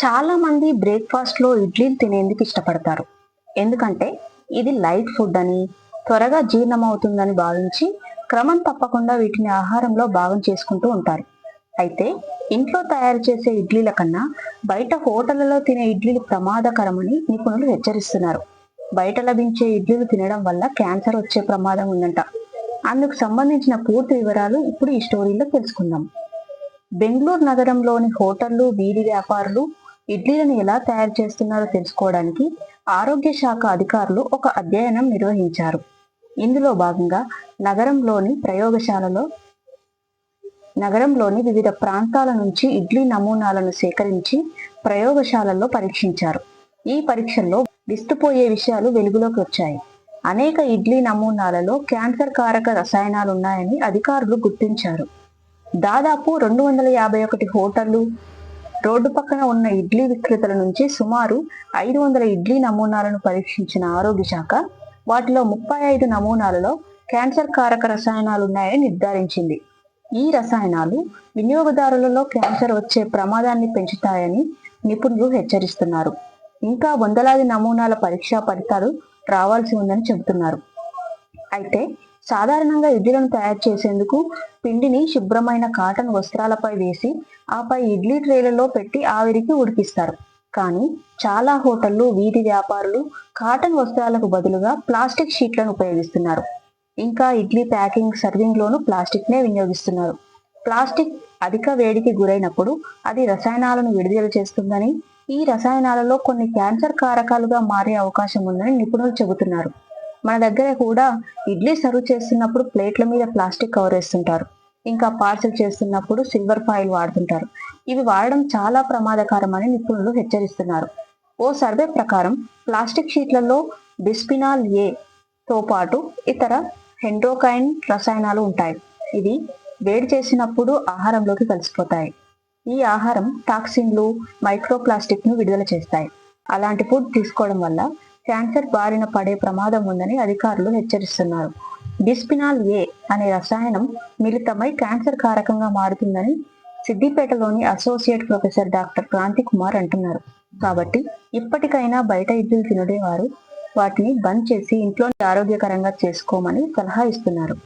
చాలా మంది బ్రేక్ఫాస్ట్లో ఇడ్లీలు తినేందుకు ఇష్టపడతారు. ఎందుకంటే ఇది లైట్ ఫుడ్ అని త్వరగా జీర్ణమవుతుందని భావించి క్రమం తప్పకుండా వీటిని ఆహారంలో భాగం చేసుకుంటూ ఉంటారు. అయితే ఇంట్లో తయారు చేసే ఇడ్లీల కన్నా బయట హోటళ్ళలో తినే ఇడ్లీలు ప్రమాదకరమని నిపుణులు హెచ్చరిస్తున్నారు. బయట లభించే ఇడ్లీలు తినడం వల్ల క్యాన్సర్ వచ్చే ప్రమాదం ఉందంట. అందుకు సంబంధించిన పూర్తి వివరాలు ఇప్పుడు ఈ స్టోరీలో తెలుసుకుందాం. బెంగళూరు నగరంలోని హోటళ్ళు వీధి వ్యాపారులు ఇడ్లీలను ఎలా తయారు చేస్తున్నారో తెలుసుకోవడానికి ఆరోగ్య శాఖ అధికారులు ఒక అధ్యయనం నిర్వహించారు. ఇందులో భాగంగా నగరంలోని ప్రయోగశాలలో నగరంలోని వివిధ ప్రాంతాల నుంచి ఇడ్లీ నమూనాలను సేకరించి ప్రయోగశాలల్లో పరీక్షించారు. ఈ పరీక్షల్లో విస్తుపోయే విషయాలు వెలుగులోకి వచ్చాయి. అనేక ఇడ్లీ నమూనాలలో క్యాన్సర్ కారక రసాయనాలు ఉన్నాయని అధికారులు గుర్తించారు. దాదాపు రెండు వందల యాభై ఒకటి హోటళ్ళు రోడ్డు పక్కన ఉన్న ఇడ్లీ విక్రేతల నుంచి సుమారు ఐదు వందల ఇడ్లీ నమూనాలను పరీక్షించిన ఆరోగ్య శాఖ వాటిలో ముప్పై ఐదు నమూనాలలో క్యాన్సర్ కారక రసాయనాలు ఉన్నాయని నిర్ధారించింది. ఈ రసాయనాలు వినియోగదారులలో క్యాన్సర్ వచ్చే ప్రమాదాన్ని పెంచుతాయని నిపుణులు హెచ్చరిస్తున్నారు. ఇంకా వందలాది నమూనాల పరీక్షా ఫలితాలు రావాల్సి ఉందని చెబుతున్నారు. అయితే సాధారణంగా ఇడ్లీలను తయారు చేసేందుకు పిండిని శుభ్రమైన కాటన్ వస్త్రాలపై వేసి ఆపై ఇడ్లీ ట్రేలలో పెట్టి ఆవిరికి ఉడికిస్తారు కానీ చాలా హోటళ్ళు వీధి వ్యాపారులు కాటన్ వస్త్రాలకు బదులుగా ప్లాస్టిక్ షీట్లను ఉపయోగిస్తున్నారు. ఇంకా ఇడ్లీ ప్యాకింగ్ సర్వింగ్లోనూ ప్లాస్టిక్నే వినియోగిస్తున్నారు. ప్లాస్టిక్ అధిక వేడికి గురైనప్పుడు అది రసాయనాలను విడుదల చేస్తుందని ఈ రసాయనాలలో కొన్ని క్యాన్సర్ కారకాలుగా మారే అవకాశం ఉందని నిపుణులు చెబుతున్నారు. మన దగ్గర కూడా ఇడ్లీ సర్వ్ చేస్తున్నప్పుడు ప్లేట్ల మీద ప్లాస్టిక్ కవర్ వేస్తుంటారు. ఇంకా పార్సల్ చేస్తున్నప్పుడు సిల్వర్ ఫాయిల్ వాడుతుంటారు. ఇవి వాడడం చాలా ప్రమాదకరమని నిపుణులు హెచ్చరిస్తున్నారు. ఓ సర్వే ప్రకారం ప్లాస్టిక్ షీట్లలో బిస్పినాల్ ఏతో పాటు ఇతర హెండ్రోకైన్ రసాయనాలు ఉంటాయి. ఇవి వేడి చేసినప్పుడు ఆహారంలోకి కలిసిపోతాయి. ఈ ఆహారం టాక్సిన్లు మైక్రో ప్లాస్టిక్ను విడుదల చేస్తాయి. అలాంటి ఫుడ్ తీసుకోవడం వల్ల క్యాన్సర్ బారిన పడే ప్రమాదం ఉందని అధికారులు హెచ్చరిస్తున్నారు. డిస్పినాల్ ఏ అనే రసాయనం మిళితమై క్యాన్సర్ కారకంగా మారుతుందని సిద్దిపేటలోని associate professor doctor Kranthi Kumar అంటున్నారు. కాబట్టి ఇప్పటికైనా బయట ఇడ్లీలు తినడే వారు వాటిని బంద్ చేసి ఇంట్లో ఆరోగ్యకరంగా చేసుకోమని సలహా ఇస్తున్నారు.